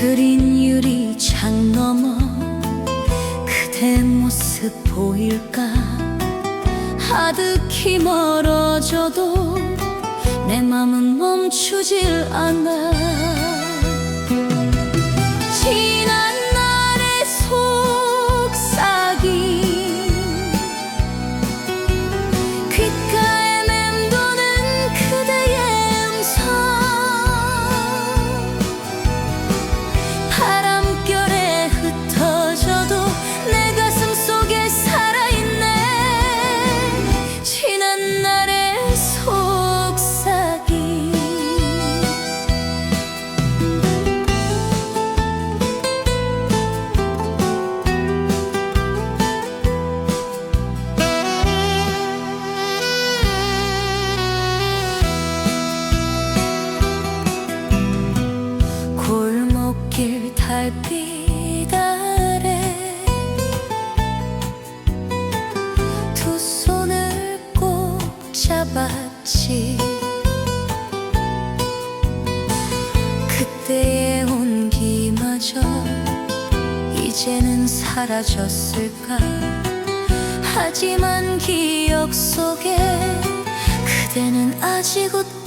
흐린 유리 창 너머 그대 모습 보일까? 하득히 멀어져도 내 맘은 멈추질 않아 달빛 아래 두 손을 꼭 잡았지. 그때의 온기마저 이제는 사라졌을까? 하지만 기억 속에 그대는 아직 웃